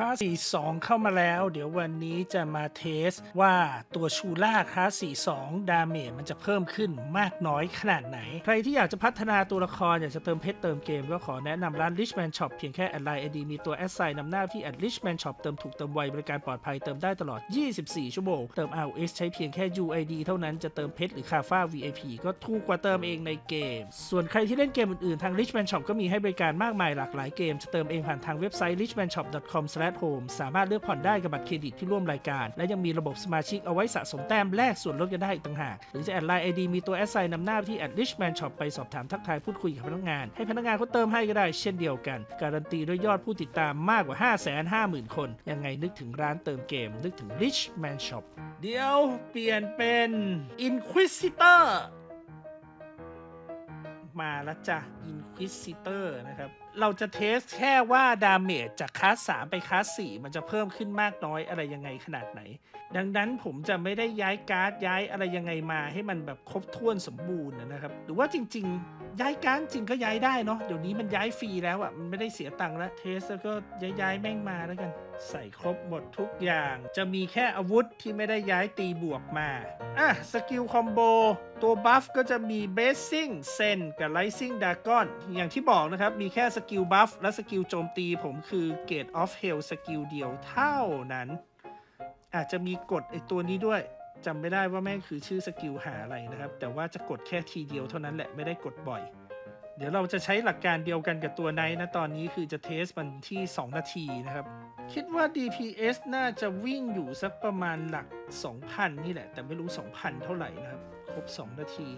ลาส42 เข้ามาแล้ว เดี๋ยววันนี้จะมาเทสว่าตัวชูล่าคลาส42 ดาเมจมันจะเพิ่มขึ้นมากน้อยขนาดไหน ใครที่อยากจะพัฒนาตัวละคร อยากจะเติมเพชรเติมเกม ก็ขอแนะนำร้าน Richman Shop เพียงแค่แอดไลน์ไอดีมีตัวแอดไซน์นำหน้าที่ Richman Shop เติมถูกเติมไวบริการปลอดภัยเติมได้ตลอด 24 ชั่วโมง เติม RS ใช้เพียงแค่ UID เท่านั้นจะเติมเพชรหรือคาฟ้า VIP ก็ถูกกว่าเติมเองในเกม ส่วนใครที่เล่นเกมอื่นๆทาง Richman Shop ก็มีให้บริการมากมายหลากหลายเกมจะเติมเองผ่านทางเว็บไซต์ lichmanshop.com richmanshop.com/home สามารถเลือกผ่อนได้กับบัตรเครดิตที่ร่วมรายการ และยังมีระบบสมาชิกเอาไว้สะสมแต้มแลกส่วนลดกันได้อีกต่างหาก หรือจะแอดไลน์ ID มีตัวแอดไซน์นำหน้าที่ @richman shop ไปสอบถามทักทายพูดคุยกับพนักงาน ให้พนักงานเขาเติมให้ก็ได้เช่นเดียวกัน การันตีด้วยยอดผู้ติดตามมากกว่า 550,000 คน ยังไงนึกถึงร้านเติมเกมนึกถึง Richman Shop เดี๋ยวเปลี่ยนเป็น Inquisitor มาแล้วจ้ะ Inquisitor นะครับเราจะเทสแค่ว่าดาเมจจากคลาส3ไปคลาส4มันจะเพิ่มขึ้นมากน้อยอะไรยังไงขนาดไหน ดังนั้นผมจะไม่ได้ย้ายการ์ดย้ายอะไรยังไงมาให้มันแบบครบถ้วนสมบูรณ์นะครับ หรือว่าจริง ๆ ย้ายการ์ดจริงก็ย้ายได้เนาะเดี๋ยวนี้มันย้ายฟรีแล้วอะ่ะมันไม่ได้เสียตังค์แล้วเทสแล้วก็ย้ายๆแม่งมาแล้วกัน ใส่ครบหมดทุกอย่าง จะมีแค่อาวุธที่ไม่ได้ย้ายตีบวกมาอะสกิลคอมโบตัวบัฟก็จะมีเบสซิ่งเซนกับไลซิ่งดากอนอย่างที่บอกนะครับมีแค่สกิลบัฟและสกิลโจมตีผมคือเกตออฟเฮลสกิลเดียวเท่านั้น อาจจะมีกดไอตัวนี้ด้วยจำไม่ได้ว่าแม่งคือชื่อสกิลหาอะไรนะครับ แต่ว่าจะกดแค่ทีเดียวเท่านั้นแหละไม่ได้กดบ่อย เดี๋ยวเราจะใช้หลักการเดียวกันกับตัวไนท์นะตอนนี้คือจะเทสมันที่ 2 นาทีนะครับ คิดว่า DPS น่าจะวิ่งอยู่สักประมาณหลัก 2,000 นี่แหละ แต่ไม่รู้ 2,000 เท่าไหร่นะครับ ครบ 2 นาที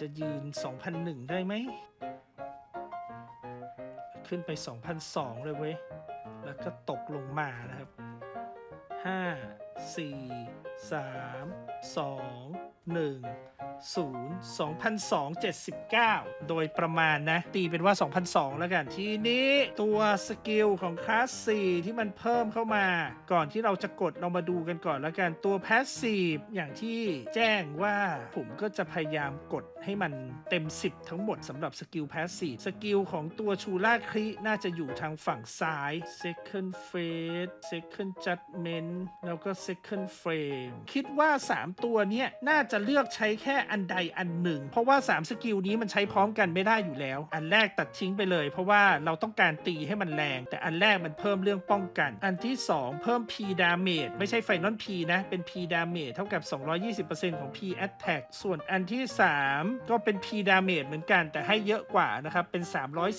จะยืน 2,001 ได้ไหม ขึ้นไป 2,002 เลยเว้ย แล้วก็ตกลงมานะครับห้าสี่สา มสองหนึ่งศูนย์สองพันสองเจ็ดสิบเก้าโดยประมาณนะ ตีเป็นว่า 2,002 แล้วกัน ทีนี้ตัวสกิลของคลาส 4 ที่มันเพิ่มเข้ามา ก่อนที่เราจะกดเรามาดูกันก่อนแล้วกัน ตัว Passive อย่างที่แจ้งว่าผมก็จะพยายามกดให้มันเต็ม 10 ทั้งหมดสำหรับสกิล Passive สกิลของตัวชูล่าคริน่าจะอยู่ทางฝั่งซ้าย Second Phase Second Judgment แล้วก็ Second Frame คิดว่า 3 ตัวเนี้ยน่าจะเลือกใช้แค่อันใดอันหนึ่ง เพราะว่า 3 สกิลนี้มันใช้พร้อมกันไม่ได้อยู่แล้ว อันแรกตัดทิ้งไปเลย เพราะว่าเราต้องการตีให้มันแรง แต่อันแรกมันเพิ่มเรื่องป้องกัน อันที่ 2 เพิ่ม P damage ไม่ใช่ Final P นะ เป็น P damage เท่ากับ 220%ของ P attack ส่วนอันที่ 3 ก็เป็น P damage เหมือนกันแต่ให้เยอะกว่านะครับเป็น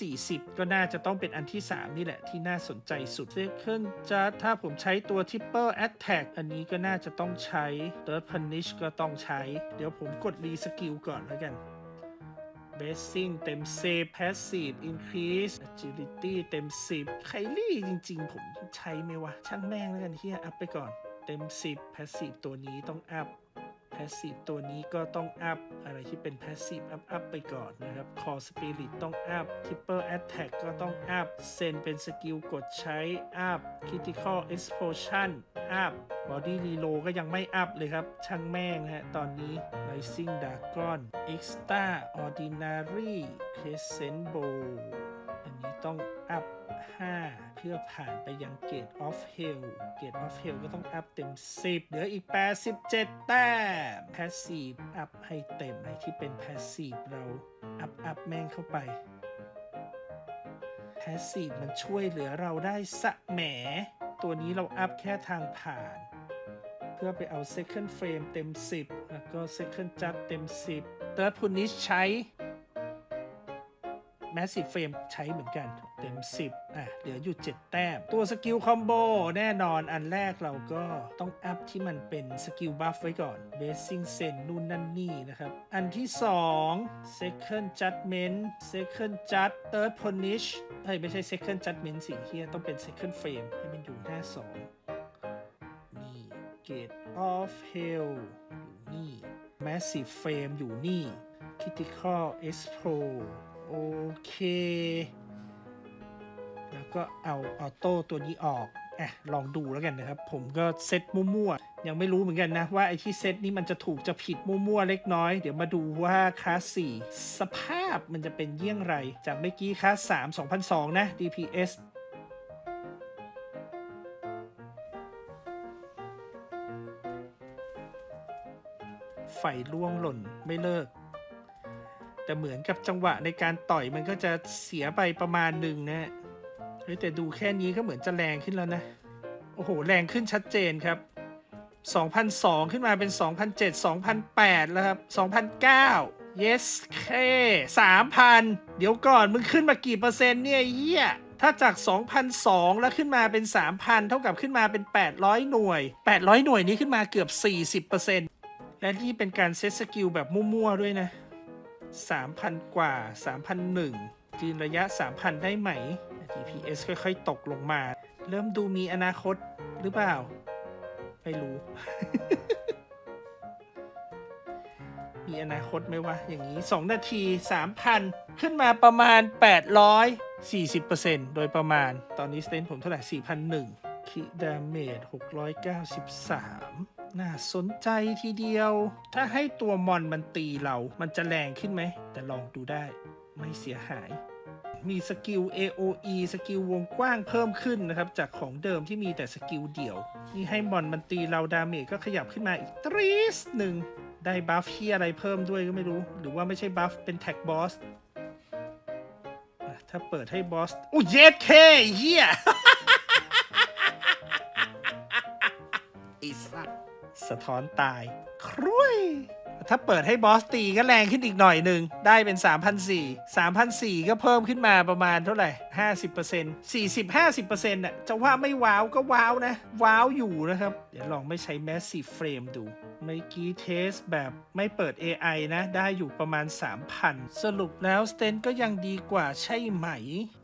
340 ก็น่าจะต้องเป็นอันที่ 3 นี่แหละที่น่าสนใจสุด Second จะถ้าผมใช้ตัว Triple attack อันนี้ก็น่าจะต้องใช้ Third punish ก็ต้องใช้ เดี๋ยวผมกดรีสกิลก่อนแล้วกัน b a s s i n g เต็ม10 Passive Increase Agility เต็ม 10ไคลี่จริงๆ ผมใช้ไหมวะ ช่างแม่งแล้วกันเฮียอัพไปก่อน เต็ม 10 Passive ตัวนี้ต้องอัพ พสซีฟตัวนี้ก็ต้องอัพอะไรที่เป็นพสซีฟอัพอัพไปก่อนนะครับคอสปิริตต้องอัพทิปเปอร์แอตแทกก็ต้องอัพเซนเป็นสกิลกดใช้อัพคิติคอลเอ็กซ์โพชั่นอัพบอดี้รีโลก็ยังไม่อัพเลยครับ ช่างแม่งฮะ ตอนนี้ Rising Dragon Extra Ordinary Crescent Bow อันนี้ต้องอัพ 5 เพื่อผ่านไปยังเกต of Hell เกต of Hell ก็ต้องอัพเต็ม 10 เหลืออีก 87 แต้ม Passive อัพให้เต็มไอที่เป็น Passive เราอัพอัพแม่งเข้าไป Passive มันช่วยเหลือเราได้สะแหม ตัวนี้เราอัพแค่ทางผ่าน เพื่อไปเอา Second Frame เต็ม 10 แล้วก็ Second Judge เต็ม 10 Third Punish ใช้ Massive Frame ใช้เหมือนกัน เต็ม 10 อะ เหลืออยู่ 7 แต้ม ตัวสกิลคอมโบแน่นอนอันแรกเราก็ต้องอัพที่มันเป็นสกิลบัฟไว้ก่อน Basing Sen นู่นนั่นนี่นะครับ อันที่ 2 Second Judgment Second Judge Third Punish เฮ้ยไม่ใช่ Second Judgment สิเฮียต้องเป็น Second Frame ให้มันอยู่หน้า 2 นี่ Gate of Hell อยู่นี่ Massive Frame อยู่นี่ Critical Explode โอเค แล้วก็เอาออโต้ตัวนี้ออกอะลองดูแล้วกันนะครับ ผมก็เซตมั่วๆ ยังไม่รู้เหมือนกันนะ ว่าไอที่เซตนี้มันจะถูกจะผิดมั่วๆ เล็กน้อย เดี๋ยวมาดูว่าคลาสสี่สภาพมันจะเป็นเยี่ยงไร จากเมื่อกี้คลาสสามสองพันสองนะ DPS ไฟล่วงหล่นไม่เลิก แต่เหมือนกับจังหวะในการต่อยมันก็จะเสียไปประมาณหนึ่งนะเฮ้ยแต่ดูแค่นี้ก็เหมือนจะแรงขึ้นแล้วนะ โอ้โห แรงขึ้นชัดเจนครับ 2002 ขึ้นมาเป็น 2007 2008 แล้วครับ 2009 yes เค3,000 เดี๋ยวก่อนมึงขึ้นมากี่เปอร์เซ็นต์เนี่ยเหี้ยถ้าจาก 2,002 แล้วขึ้นมาเป็น 3,000 เท่ากับขึ้นมาเป็น 800 หน่วย 800 หน่วยนี้ขึ้นมาเกือบ 40%และนี่เป็นการเซตสกิลแบบมั่วๆด้วยนะ 3,000 กว่า 3,001จีนระยะ 3,000 ได้ไหม GPS ค่อยๆ ตกลงมา เริ่มดูมีอนาคตหรือเปล่า ไม่รู้ มีอนาคตไหมวะ อย่างนี้ 2 นาที 3,000 ขึ้นมาประมาณ 840%โดยประมาณ ตอนนี้สเตนผมเท่าไหร่4,001คิดาเมจ693 น่าสนใจทีเดียว ถ้าให้ตัวมอนมันตีเรา มันจะแรงขึ้นไหม แต่ลองดูได้ ไม่เสียหาย มีสกิล AOE สกิลวงกว้างเพิ่มขึ้นนะครับ จากของเดิมที่มีแต่สกิลเดี่ยว นี่ให้มอนมันตีเราดาเมจก็ขยับขึ้นมาอีกตรีสหนึ่ง ได้บัฟที่อะไรเพิ่มด้วยก็ไม่รู้ หรือว่าไม่ใช่บัฟเป็นแท็กบอส ถ้าเปิดให้บอสอู้เย็ดเคเฮียไสะท้อนตาย ครุยถ้าเปิดให้บอสตีก็แรงขึ้นอีกหน่อยหนึ่ง ได้เป็น3,400 3,400ก็เพิ่มขึ้นมาประมาณเท่าไหร่ 50% 40-50%น่ะจะว่าไม่ว้าวก็ว้าวนะ ว้าวอยู่นะครับ เดี๋ยวลองไม่ใช้ Massive Frame ดูเมื่อกี้เทสแบบไม่เปิด AI นะ ได้อยู่ประมาณ 3,000 สรุปแล้วสเตนก็ยังดีกว่าใช่ไหม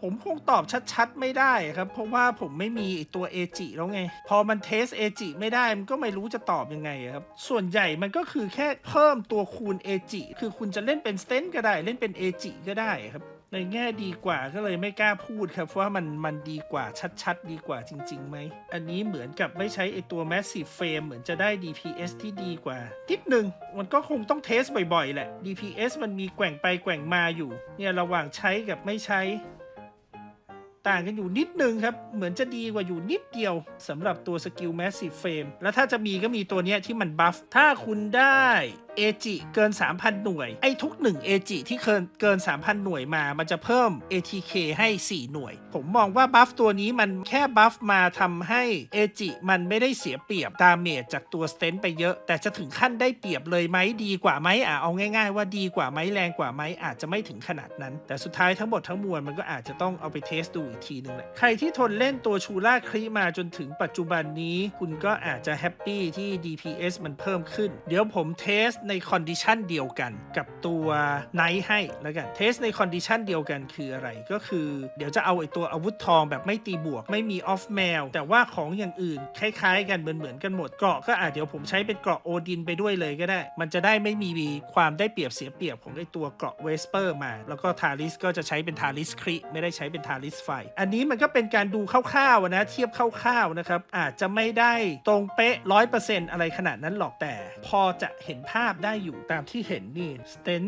ผมคงตอบชัดๆ ไม่ได้ครับ เพราะว่าผมไม่มีตัวเอจิแล้วไง พอมันเทสเอจิไม่ได้ มันก็ไม่รู้จะตอบยังไงครับ ส่วนใหญ่มันก็คือแค่เพิ่มตัวคูณเอจิคือคุณจะเล่นเป็นสเตนก็ได้เล่นเป็นเอจิก็ได้ครับ ในแง่ดีกว่าก็เลยไม่กล้าพูดครับว่ามันมันดีกว่าชัดๆ ดีกว่าจริงๆไหม อันนี้เหมือนกับไม่ใช้ไอตัว Massive Frame เหมือนจะได้ DPS ที่ดีกว่านิดหนึ่งมันก็คงต้องเทสบ่อยๆ แหละ DPS มันมีแกว่งไปแกว่งมาอยู่ เนี่ยระหว่างใช้กับไม่ใช้ต่างกันอยู่นิดนึงครับ เหมือนจะดีกว่าอยู่นิดเดียวสำหรับตัวสกิล Massive Frame แล้วถ้าจะมีก็มีตัวเนี้ยที่มันบัฟ ถ้าคุณได้ เอจิเกิน 3,000 หน่วย ไอ้ทุก 1 เอจิที่เกินเกิน 3,000 หน่วยมา มันจะเพิ่ม ATK ให้ 4 หน่วย ผมมองว่าบัฟตัวนี้มันแค่บัฟมาทำให้เอจิมันไม่ได้เสียเปรียบดาเมจจากตัวสเตนไปเยอะ แต่จะถึงขั้นได้เปรียบเลยไหมดีกว่าไหมอะเอาง่าย ๆ ว่าดีกว่าไหมแรงกว่าไหมอาจจะไม่ถึงขนาดนั้น แต่สุดท้ายทั้งหมดทั้งมวลมันก็อาจจะต้องเอาไปเทสดูอีกทีนึงแหละใครที่ทนเล่นตัวชูล่าครีมาจนถึงปัจจุบันนี้ คุณก็อาจจะแฮปปี้ที่ DPS มันเพิ่มขึ้น เดี๋ยวผมเทสในคอนดิชันเดียวกันกับตัวไนท์ให้แล้วกันเทสในคอนดิชันเดียวกันคืออะไรก็คือ เดี๋ยวจะเอาไอตัวอาวุธทองแบบไม่ตีบวก ไม่มีออฟแมวแต่ว่าของอย่างอื่นคล้ายๆ กันเหมือนเหมือนๆกันหมดเกราะก็อาจเดี๋ยวผมใช้เป็นเกราะโอดินไปด้วยเลยก็ได้ มันจะได้ไม่มีความได้เปรียบเสียเปรียบของไอตัวเกราะเวสเปอร์มา แล้วก็ทาริสก็จะใช้เป็นทาริสคริไม่ได้ใช้เป็นทาริสไฟ อันนี้มันก็เป็นการดูคร่าวๆนะเทียบคร่าวๆนะครับอาจจะไม่ได้ตรงเป๊ะร้อยเปอร์เซ็นต์อะไรขนาดนั้นหรอกแต่ พอจะเห็นภาพได้อยู่ตามที่เห็นนี่สเตน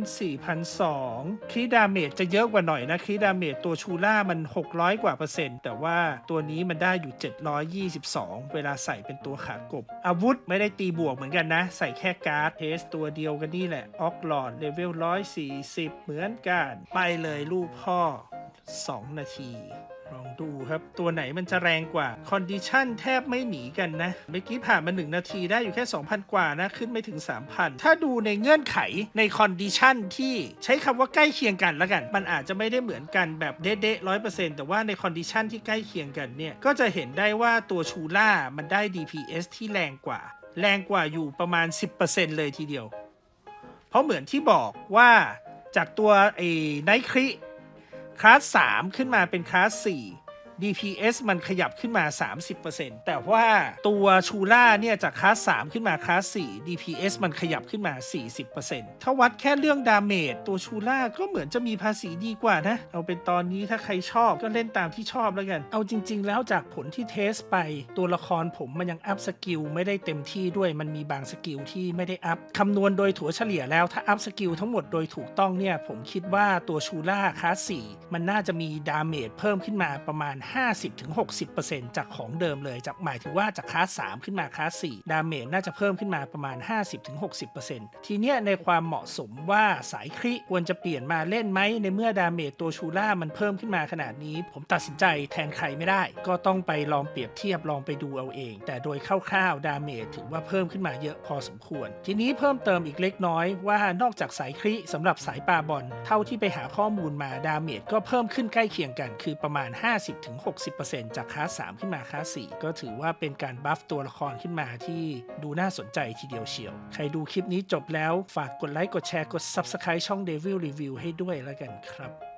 4,002คีดาเมจจะเยอะกว่าหน่อยนะคีดาเมจตัวชูล่ามัน 600 กว่าเปอร์เซ็นต์ แต่ว่าตัวนี้มันได้อยู่ 722 เวลาใส่เป็นตัวขากบ อาวุธไม่ได้ตีบวกเหมือนกันนะ ใส่แค่การ์ดเทสตัวเดียวกันนี่แหละ ออกหลอดเลเวล140 เหมือนกัน ไปเลยลูกพ่อ 2 นาที ลองดูครับ ตัวไหนมันจะแรงกว่าคอนดิชันแทบไม่หนีกันนะ เมื่อกี้ผ่านมา 1 นาทีได้อยู่แค่ 2,000 กว่านะ ขึ้นไม่ถึง 3,000 ถ้าดูในเงื่อนไขในคอนดิชันที่ใช้คำว่าใกล้เคียงกันแล้วกัน มันอาจจะไม่ได้เหมือนกันแบบเด๊ะๆร้อยเปอร์เซ็นต์แต่ว่าในคอนดิชันที่ใกล้เคียงกันเนี่ย ก็จะเห็นได้ว่าตัวชูล่ามันได้ DPS ที่แรงกว่า แรงกว่าอยู่ประมาณ 10%เลยทีเดียว เพราะเหมือนที่บอกว่าจากตัวไอ้ไนคริ คลาส3ขึ้นมาเป็นคลาส4 DPS มันขยับขึ้นมา 30%แต่ว่าตัวชูล่าเนี่ยจากคลาส3ขึ้นมาคลาส4 DPS มันขยับขึ้นมา 40%ถ้าวัดแค่เรื่องดาเมจตัวชูล่าก็เหมือนจะมีภาษีดีกว่านะ เอาเป็นตอนนี้ถ้าใครชอบก็เล่นตามที่ชอบแล้วกัน เอาจริง ๆ แล้วจากผลที่เทสไปตัวละครผมมันยังอัพสกิลไม่ได้เต็มที่ด้วยมันมีบางสกิลที่ไม่ได้อัพคำนวณโดยถัวเฉลี่ยแล้วถ้าอัพสกิลทั้งหมดโดยถูกต้องเนี่ยผมคิดว่าตัวชูล่าคลาส4มันน่าจะมีดาเมจเพิ่มขึ้นมาประมาณ50-60%จากของเดิมเลยจากหมายถึงว่าจากคลาส3ขึ้นมาคลาส4ดาเมจน่าจะเพิ่มขึ้นมาประมาณ 50-60%ทีเนี้ยในความเหมาะสมว่าสายคริควรจะเปลี่ยนมาเล่นไหมในเมื่อดาเมจตัวชูล่ามันเพิ่มขึ้นมาขนาดนี้ ผมตัดสินใจแทนใครไม่ได้ ก็ต้องไปลองเปรียบเทียบลองไปดูเอาเอง แต่โดยคร่าวๆดาเมจถือว่าเพิ่มขึ้นมาเยอะพอสมควร ทีนี้เพิ่มเติมอีกเล็กน้อยว่านอกจากสายคริสำหรับสายปาบอลเท่าที่ไปหาข้อมูลมาดาเมจก็เพิ่มขึ้นใกล้เคียงกันคือประมาณ 50-60%จากคลาส3ขึ้นมาคลาส4ก็ถือว่าเป็นการบัฟตัวละครขึ้นมาที่ดูน่าสนใจทีเดียวเชียว ใครดูคลิปนี้จบแล้วฝากกดไลค์กดแชร์กด Subscribe ช่อง Devil Review ให้ด้วยแล้วกันครับ